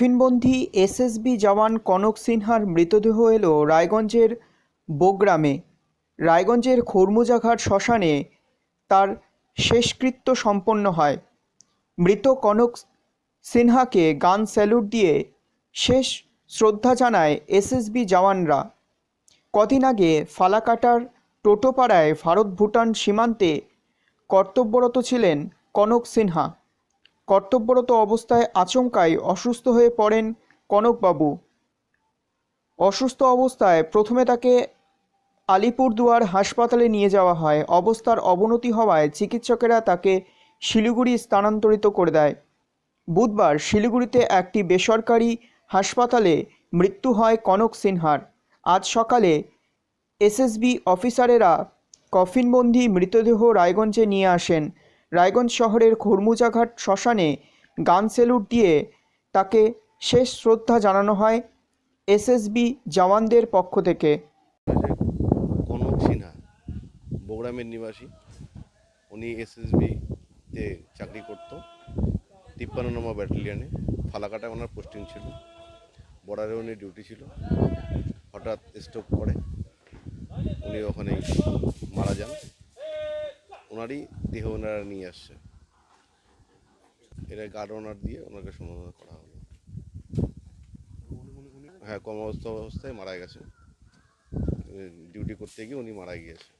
কফিনবন্দি SSB জওয়ান কনক সিনহার মৃতদেহ এলো রায়গঞ্জের বোগ্রামে। রায়গঞ্জের খরমুজাঘাট শ্মশানে তার শেষকৃত্য সম্পন্ন হয়। মৃত কনক সিনহাকে গান স্যালুট দিয়ে শেষ শ্রদ্ধা জানায় এসএসবি জওয়ানরা। কদিন আগে ফালাকাটার টোটোপাড়ায় ভারত ভুটান সীমান্তে কর্তব্যরত ছিলেন কনক সিনহা। কর্তব্যরত অবস্থায় আচমকাই অসুস্থ হয়ে পড়েন কনকবাবু। অসুস্থ অবস্থায় প্রথমে তাকে আলিপুরদুয়ার হাসপাতালে নিয়ে যাওয়া হয়। অবস্থার অবনতি হওয়ায় চিকিৎসকেরা তাকে শিলিগুড়ি স্থানান্তরিত করে দেয়। বুধবার শিলিগুড়িতে একটি বেসরকারি হাসপাতালে মৃত্যু হয় কনক সিনহার। আজ সকালে এসএসবি অফিসারেরা কফিনবন্দি মৃতদেহ রায়গঞ্জে নিয়ে আসেন। রায়গঞ্জ শহরের খরমুজাঘাট শ্মশানে গান সেলুট দিয়ে তাকে শেষ শ্রদ্ধা জানানো হয় এসএসবি জওয়ানদের পক্ষ থেকে। কনক সিনহা, বগুড়ামের নিবাসী। উনি এসএসবিতে চাকরি করতো, তিপ্পান্ন নম্বর ব্যাটালিয়নে। ফালাকাটায় ওনার পোস্টিং ছিল, বর্ডারে উনি ডিউটি ছিল। হঠাৎ স্ট্রোক করে, উনি ওখানেই মারা যান। ওনারই দেহ ওনারা নিয়ে আসছে। এটা গার্ড ওনার দিয়ে ওনাকে সমাধান করা হলো। হ্যাঁ কর্মস্থ অবস্থায় মারা গেছে। ডিউটি করতে গিয়ে উনি মারা গিয়েছে।